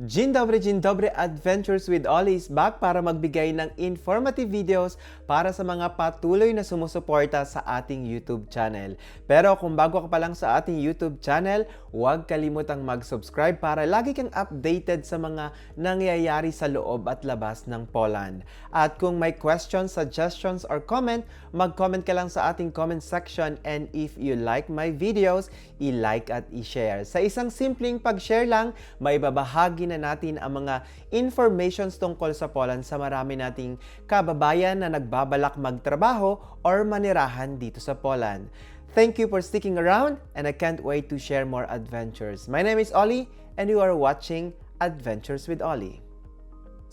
Dzień dobry, dzień dobry. Adventures with Ollie is back para magbigay ng informative videos para sa mga patuloy na sumusuporta sa ating YouTube channel. Pero kung bago ka pa lang sa ating YouTube channel, huwag kalimutang mag-subscribe para lagi kang updated sa mga nangyayari sa loob at labas ng Poland. At kung may questions, suggestions, or comment, mag-comment ka lang sa ating comment section and if you like my videos, i-like at i-share. Sa isang simpleng pag-share lang, may babahagi na natin ang mga informations tungkol sa Poland sa marami nating kababayan na nagbabalak magtrabaho or manirahan dito sa Poland. Thank you for sticking around and I can't wait to share more adventures. My name is Ollie and you are watching Adventures with Ollie.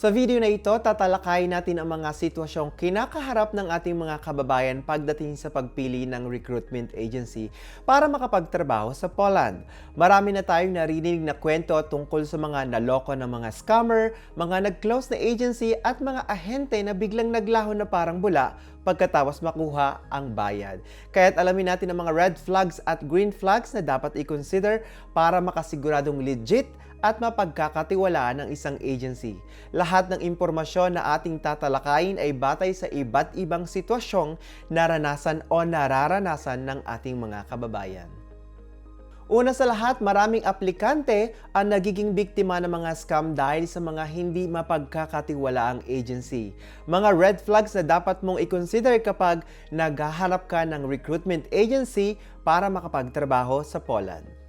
Sa video na ito, tatalakayin natin ang mga sitwasyong kinakaharap ng ating mga kababayan pagdating sa pagpili ng recruitment agency para makapagtrabaho sa Poland. Marami na tayong narinig na kwento tungkol sa mga naloko ng mga scammer, mga nag-close na agency at mga ahente na biglang naglaho na parang bula pagkatapos makuha ang bayad. Kaya't alamin natin ang mga red flags at green flags na dapat i-consider para makasiguradong legit at mapagkakatiwalaan ng isang agency. Lahat ng impormasyon na ating tatalakayin ay batay sa iba't ibang sitwasyong naranasan o nararanasan ng ating mga kababayan. Una sa lahat, maraming aplikante ang nagiging biktima ng mga scam dahil sa mga hindi mapagkakatiwalaang agency. Mga red flags na dapat mong i-consider kapag naghahanap ka ng recruitment agency para makapagtrabaho sa Poland.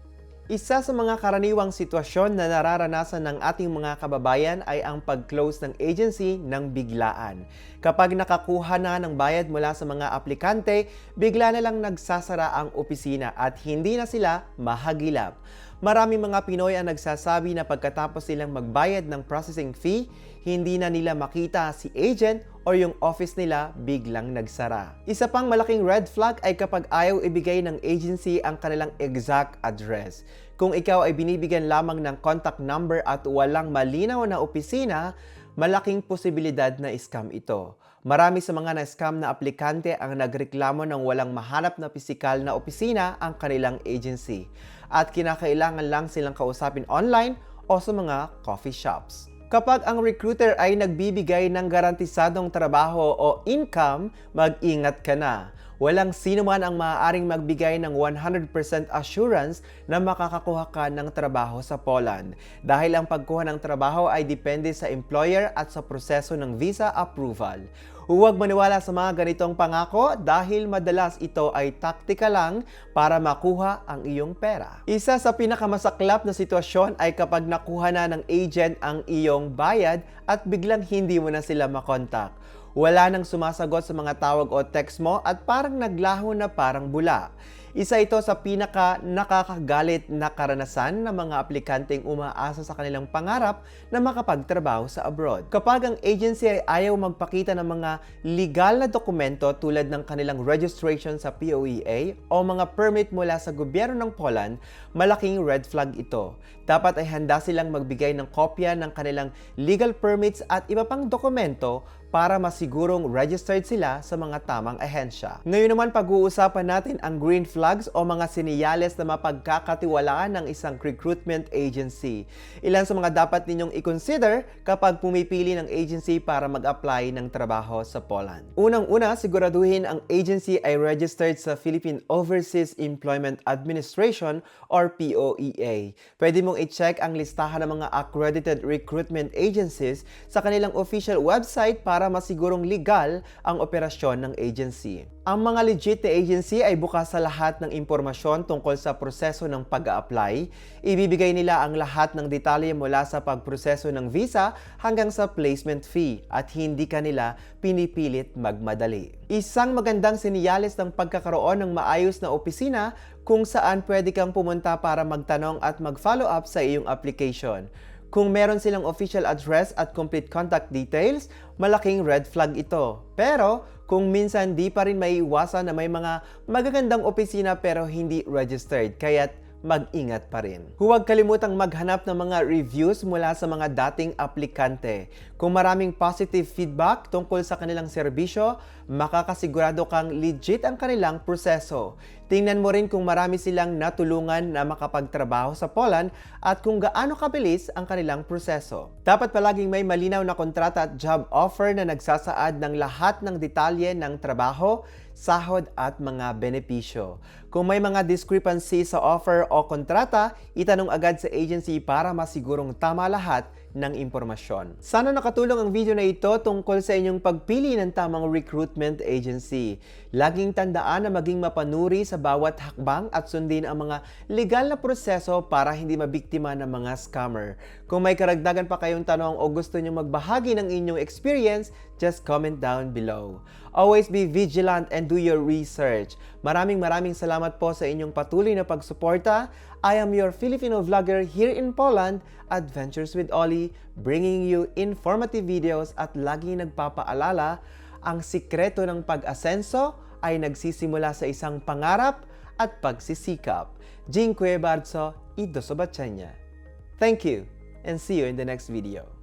Isa sa mga karaniwang sitwasyon na nararanasan ng ating mga kababayan ay ang pag-close ng agency ng biglaan. Kapag nakakuha na ng bayad mula sa mga aplikante, bigla na lang nagsasara ang opisina at hindi na sila mahagilap. Marami mga Pinoy ang nagsasabi na pagkatapos silang magbayad ng processing fee, hindi na nila makita si agent o yung office nila biglang nagsara. Isa pang malaking red flag ay kapag ayaw ibigay ng agency ang kanilang exact address. Kung ikaw ay binibigyan lamang ng contact number at walang malinaw na opisina, malaking posibilidad na scam ito. Marami sa mga na-scam na aplikante ang nagreklamo ng walang mahanap na pisikal na opisina ang kanilang agency at kinakailangan lang silang kausapin online o sa mga coffee shops. Kapag ang recruiter ay nagbibigay ng garantisadong trabaho o income, mag-ingat ka na. Walang sino man ang maaaring magbigay ng 100% assurance na makakakuha ka ng trabaho sa Poland dahil ang pagkuha ng trabaho ay depende sa employer at sa proseso ng visa approval. Huwag maniwala sa mga ganitong pangako dahil madalas ito ay taktika lang para makuha ang iyong pera. Isa sa pinakamasaklap na sitwasyon ay kapag nakuha na ng agent ang iyong bayad at biglang hindi mo na sila makontak. Wala nang sumasagot sa mga tawag o text mo at parang naglaho na parang bula. Isa ito sa pinaka nakakagalit na karanasan ng mga aplikanteng umaasa sa kanilang pangarap na makapagtrabaho sa abroad. Kapag ang agency ay ayaw magpakita ng mga legal na dokumento tulad ng kanilang registration sa POEA o mga permit mula sa gobyerno ng Poland, malaking red flag ito. Dapat ay handa silang magbigay ng kopya ng kanilang legal permits at iba pang dokumento para masigurong registered sila sa mga tamang ahensya. Ngayon naman pag-uusapan natin ang green flags o mga siniyales na mapagkakatiwalaan ng isang recruitment agency. Ilan sa mga dapat ninyong i-consider kapag pumipili ng agency para mag-apply ng trabaho sa Poland. Unang-una, siguraduhin ang agency ay registered sa Philippine Overseas Employment Administration or POEA. Pwede mong i-check ang listahan ng mga accredited recruitment agencies sa kanilang official website para para masigurong legal ang operasyon ng agency. Ang mga legit na agency ay bukas sa lahat ng impormasyon tungkol sa proseso ng pag-a-apply. Ibibigay nila ang lahat ng detalye mula sa pagproseso ng visa hanggang sa placement fee at hindi kanila pinipilit magmadali. Isang magandang sinyales ng pagkakaroon ng maayos na opisina kung saan pwede kang pumunta para magtanong at mag-follow up sa iyong application. Kung meron silang official address at complete contact details, malaking red flag ito. Pero kung minsan di pa rin maiiwasan na may mga magagandang opisina pero hindi registered, kaya't mag-ingat pa rin. Huwag kalimutang maghanap ng mga reviews mula sa mga dating aplikante. Kung maraming positive feedback tungkol sa kanilang serbisyo, makakasigurado kang legit ang kanilang proseso. Tingnan mo rin kung marami silang natulungan na makapagtrabaho sa Poland at kung gaano kabilis ang kanilang proseso. Dapat palaging may malinaw na kontrata at job offer na nagsasaad ng lahat ng detalye ng trabaho, sahod at mga benepisyo. Kung may mga discrepancy sa offer o kontrata, itanong agad sa agency para masigurong tama lahat ng impormasyon. Sana nakatulong ang video na ito tungkol sa inyong pagpili ng tamang recruitment agency. Laging tandaan na maging mapanuri sa bawat hakbang at sundin ang mga legal na proseso para hindi mabiktima ng mga scammer. Kung may karagdagan pa kayong tanong o gusto nyo magbahagi ng inyong experience, just comment down below. Always be vigilant and do your research. Maraming maraming salamat po sa inyong patuloy na pagsuporta. I am your Filipino vlogger here in Poland, Adventures with Ollie, bringing you informative videos at lagi nagpapaalala, ang sikreto ng pag-asenso ay nagsisimula sa isang pangarap at pagsisikap. Dziękuję bardzo i do zobaczenia. Thank you and see you in the next video.